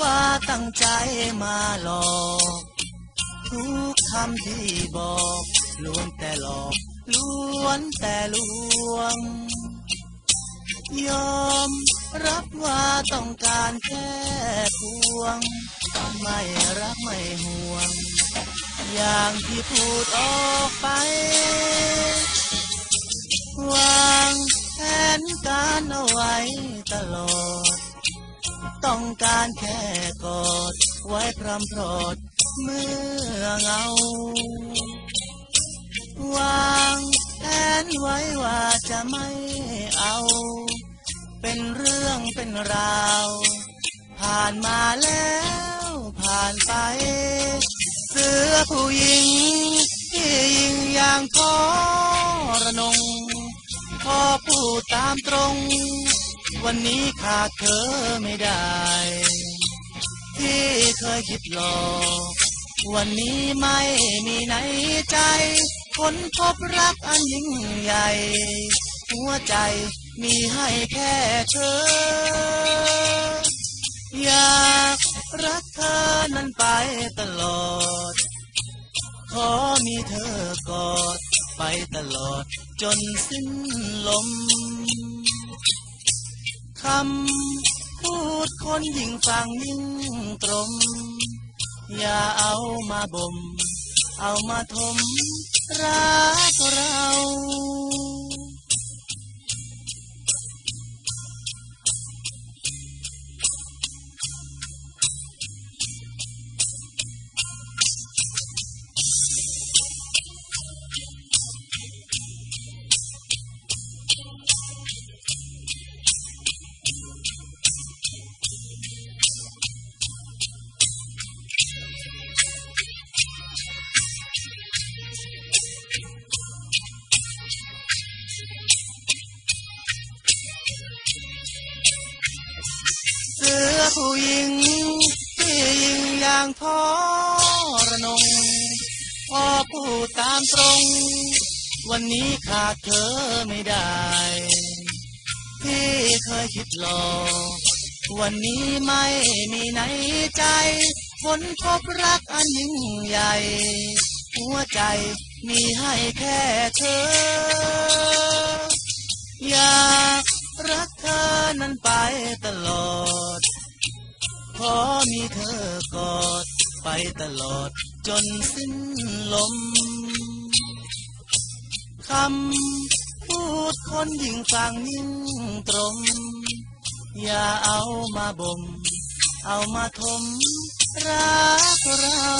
ว่าตั้งใจมาหลอกทุกคำที่บอกล้วนแต่หลอกล้วนแต่ลวง ยอมรับว่าต้องการแค่พวงไม่รักไม่ห่วง อย่างที่พูดออกไป วางแผนการเอาไว้ตลอด ต้องการแค่กอด ไว้พรำพรอด เมื่อเงา วางแผนไว้ว่าจะไม่เอา เป็นเรื่องเป็นราว ผ่านมาแล้วผ่านไป เสือผู้หญิง ที่ยิงอย่างทอระนง พอพูดตามตรง วันนี้ขาดเธอไม่ได้ ที่เคยคิดหลอกวันนี้ไม่มีในใจคนพบรักอันยิ่งใหญ่ หัวใจมีให้แค่เธอ อยากรักเธอนั้นไปตลอด ขอมีเธอกอดไปตลอดจนสิ้นลม คำพูดคนยิ่งฟังยิ่งตรม อย่าเอามาบ่ม เอามาทมรักเรา ผู้หญิงที่ยิงอย่างพ่อระนงพอพูดตามตรง วันนี้ขาดเธอไม่ได้ที่เคยคิดหลอกวันนี้ไม่มีในใจคนพบรักอันยิ่งใหญ่ หัวใจมีให้แค่เธอ อยากรักเธอนั้นไปตลอด ขอมีเธอกอดไปตลอดจนสิ้นลมคำพูดคนยิ่งฟังยิ่งตรง อย่าเอามาบ่ม เอามาทม รักเรา